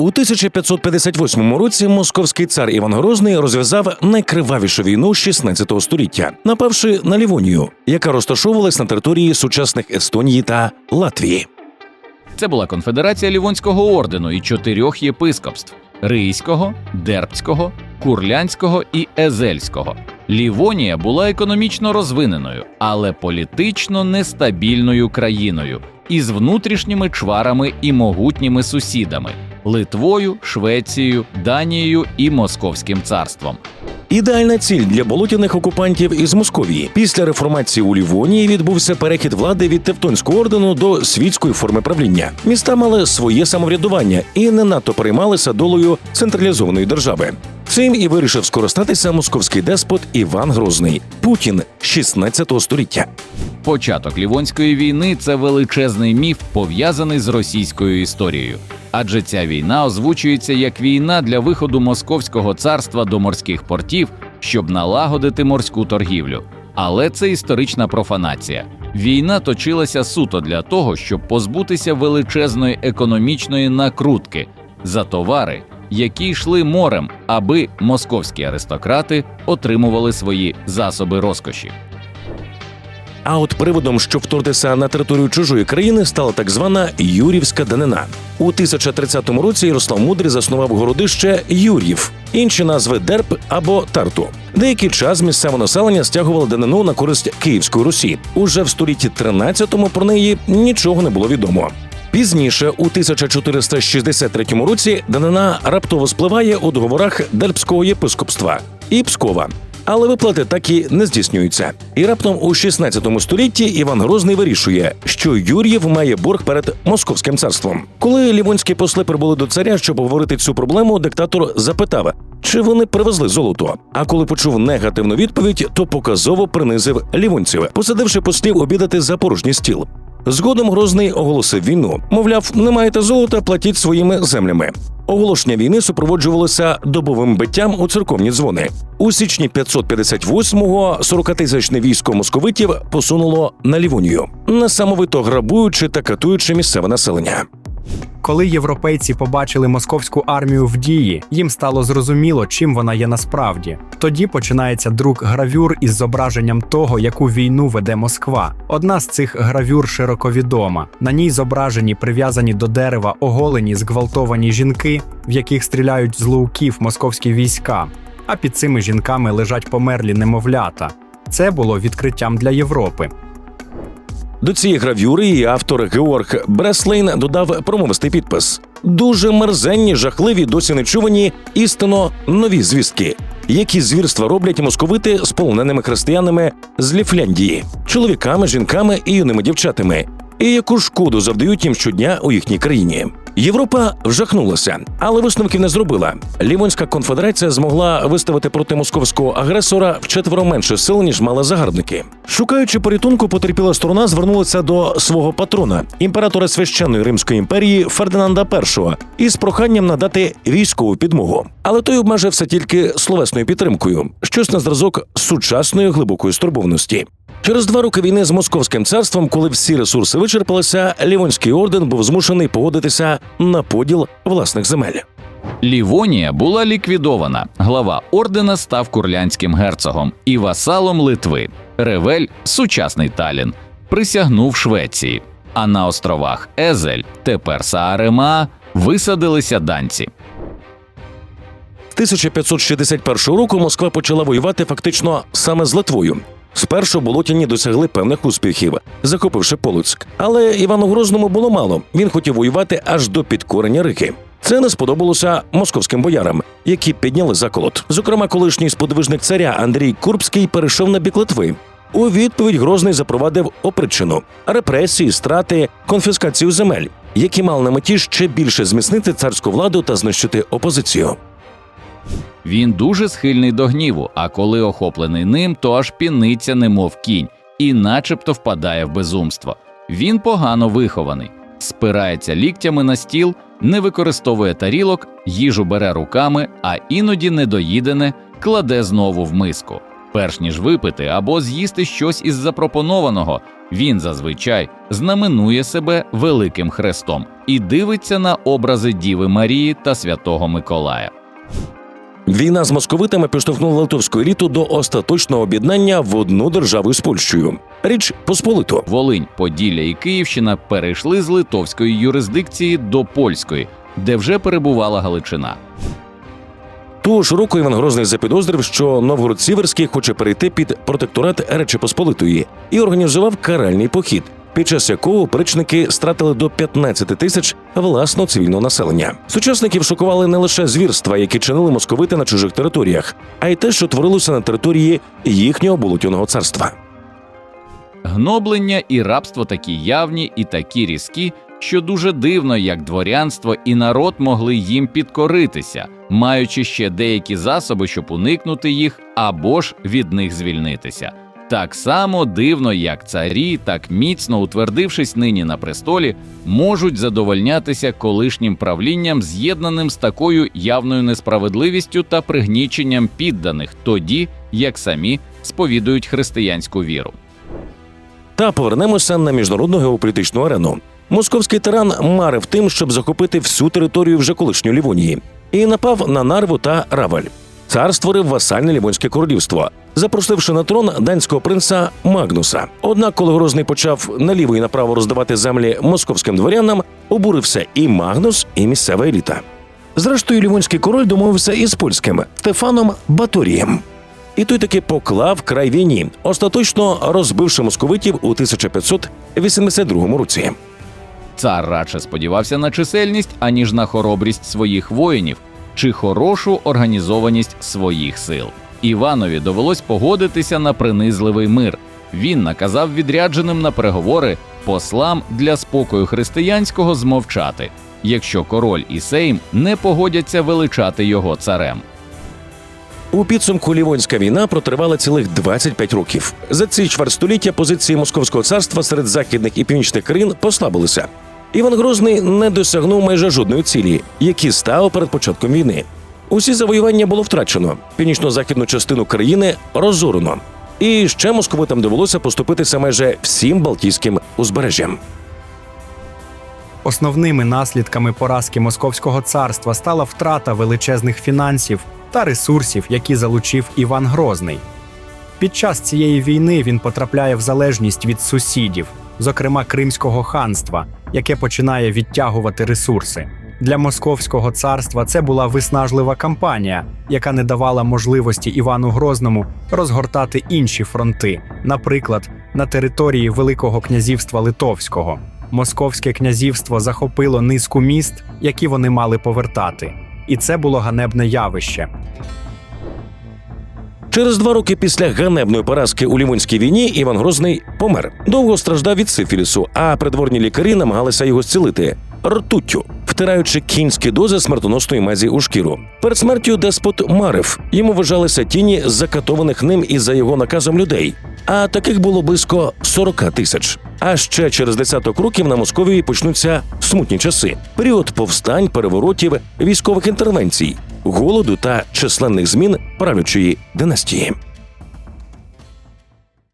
У 1558 році московський цар Іван Грозний розв'язав найкривавішу війну 16 століття, напавши на Лівонію, яка розташовувалась на території сучасних Естонії та Латвії. Це була конфедерація Лівонського ордену і чотирьох єпископств: Рийського, Дербцького, Курлянського і Езельського. Лівонія була економічно розвиненою, але політично нестабільною країною із внутрішніми чварами і могутніми сусідами Литвою, Швецією, Данією і Московським царством. Ідеальна ціль для болотяних окупантів із Московії. Після реформації у Лівонії відбувся перехід влади від Тевтонського ордену до світської форми правління. Міста мали своє самоврядування і не надто переймалися долею централізованої держави. Цим і вирішив скористатися московський деспот Іван Грозний Путін 16 століття. Початок Лівонської війни це величезний міф, пов'язаний з російською історією. Адже ця війна озвучується як війна для виходу Московського царства до морських портів, щоб налагодити морську торгівлю. Але це історична профанація. Війна точилася суто для того, щоб позбутися величезної економічної накрутки за товари, які йшли морем, аби московські аристократи отримували свої засоби розкоші. А от приводом, щоб вторгтися на територію чужої країни, стала так звана Юрівська данина. У 1030 році Ярослав Мудрий заснував городище Юр'їв, інші назви Дерб або Тарту. Деякий час місцеве населення стягувало данину на користь Київської Русі. Уже в столітті 13-му про неї нічого не було відомо. Пізніше, у 1463 році, данина раптово спливає у договорах Дербського єпископства і Пскова. Але виплати так і не здійснюються. І раптом у 16 столітті Іван Грозний вирішує, що Юр'єв має борг перед московським царством. Коли лівонські посли прибули до царя, щоб обговорити цю проблему, диктатор запитав, чи вони привезли золото. А коли почув негативну відповідь, то показово принизив лівонців, посадивши послів обідати за порожній стіл. Згодом Грозний оголосив війну. Мовляв, не маєте золота, платіть своїми землями. Оголошення війни супроводжувалося добовим биттям у церковні дзвони. У січні 558-го 40-тисячне військо московитів посунуло на Лівонію, несамовито грабуючи та катуючи місцеве населення. Коли європейці побачили московську армію в дії, їм стало зрозуміло, чим вона є насправді. Тоді починається друк гравюр із зображенням того, яку війну веде Москва. Одна з цих гравюр широко відома. На ній зображені прив'язані до дерева оголені зґвалтовані жінки, в яких стріляють з луків московські війська. А під цими жінками лежать померлі немовлята. Це було відкриттям для Європи. До цієї гравюри її автор Георг Бреслейн додав промовистий підпис: дуже мерзенні, жахливі, досі нечувані, істинно нові звістки. Які звірства роблять московити з полоненими християнами з Ліфляндії, чоловіками, жінками і юними дівчатами, і яку шкоду завдають їм щодня у їхній країні. Європа вжахнулася, але висновків не зробила. Лівонська конфедерація змогла виставити проти московського агресора вчетверо менше сил, ніж мали загарбники. Шукаючи порятунку, потерпіла сторона звернулася до свого патрона, імператора священної Римської імперії Фердинанда І, із проханням надати військову підмогу. Але той обмежився тільки словесною підтримкою, щось на зразок сучасної глибокої стурбованості. Через два роки війни з московським царством, коли всі ресурси вичерпалися, Лівонський орден був змушений погодитися на поділ власних земель. Лівонія була ліквідована. Глава ордена став курлянським герцогом і васалом Литви. Ревель сучасний Талін, присягнув Швеції. А на островах Езель, тепер Саарема, висадилися данці. 1561 року Москва почала воювати фактично саме з Литвою. Спершу болотяні досягли певних успіхів, захопивши Полоцьк. Але Івану Грозному було мало. Він хотів воювати аж до підкорення Рики. Це не сподобалося московським боярам, які підняли заколот. Зокрема, колишній сподвижник царя Андрій Курбський перейшов на бік Литви. У відповідь Грозний запровадив опричину репресії, страти, конфіскацію земель, які мали на меті ще більше зміцнити царську владу та знищити опозицію. Він дуже схильний до гніву, а коли охоплений ним, то аж піниться, немов кінь, і начебто впадає в безумство. Він погано вихований, спирається ліктями на стіл, не використовує тарілок, їжу бере руками, а іноді недоїдене кладе знову в миску. Перш ніж випити або з'їсти щось із запропонованого, Він зазвичай знаменує себе великим хрестом і дивиться на образи Діви Марії та Святого Миколая. Війна з московитами підштовхнула литовську еліту до остаточного об'єднання в одну державу з Польщею. Річ Посполиту. Волинь, Поділля і Київщина перейшли з литовської юрисдикції до польської, де вже перебувала Галичина. Того ж року Іван Грозний запідозрив, що Новгород Сіверський хоче перейти під протекторат Речі Посполитої і організував каральний похід, під час якого причники стратили до 15 тисяч власного цивільного населення. Сучасників шокували не лише звірства, які чинили московити на чужих територіях, а й те, що творилося на території їхнього болотяного царства. Гноблення і рабство такі явні і такі різкі, що дуже дивно, як дворянство і народ могли їм підкоритися, маючи ще деякі засоби, щоб уникнути їх або ж від них звільнитися. Так само дивно, як царі, так міцно утвердившись нині на престолі, можуть задовольнятися колишнім правлінням, з'єднаним з такою явною несправедливістю та пригніченням підданих, тоді як самі сповідують християнську віру. Та повернемося на міжнародну геополітичну арену. Московський тиран марив тим, щоб захопити всю територію вже колишньої Лівонії, і напав на Нарву та Равель. Цар створив васальне Лівонське королівство, запросивши на трон данського принца Магнуса. Однак, коли Грозний почав наліво і направо роздавати землі московським дворянам, обурився і Магнус, і місцева еліта. Зрештою, лівонський король домовився із польським Стефаном Баторієм. І той таки поклав край війні, остаточно розбивши московитів у 1582 році. Цар радше сподівався на чисельність, аніж на хоробрість своїх воїнів чи хорошу організованість своїх сил. Іванові довелось погодитися на принизливий мир. Він наказав відрядженим на переговори послам для спокою християнського змовчати, якщо король і сейм не погодяться величати його царем. У підсумку Лівонська війна протривала цілих 25 років. За ці чверть позиції Московського царства серед західних і північних країн послабилися. Іван Грозний не досягнув майже жодної цілі, які став перед початком війни. Усі завоювання було втрачено. Північно-західну частину країни розорено. І ще московитам довелося поступитися майже всім Балтійським узбережжям. Основними наслідками поразки Московського царства стала втрата величезних фінансів та ресурсів, які залучив Іван Грозний. Під час цієї війни він потрапляє в залежність від сусідів, зокрема Кримського ханства, яке починає відтягувати ресурси. Для Московського царства це була виснажлива кампанія, яка не давала можливості Івану Грозному розгортати інші фронти, наприклад, на території Великого князівства Литовського. Московське князівство захопило низку міст, які вони мали повертати, і це було ганебне явище. Через два роки після ганебної поразки у Лівонській війні Іван Грозний помер. Довго страждав від сифілісу, а придворні лікарі намагалися його зцілити ртуттю, втираючи кінські дози смертоносної мазі у шкіру. Перед смертю деспот марив. Йому вважалися тіні закатованих ним і за його наказом людей. А таких було близько 40 тисяч. А ще через десяток років на Московії почнуться смутні часи: період повстань, переворотів, військових інтервенцій, голоду та численних змін правлячої династії.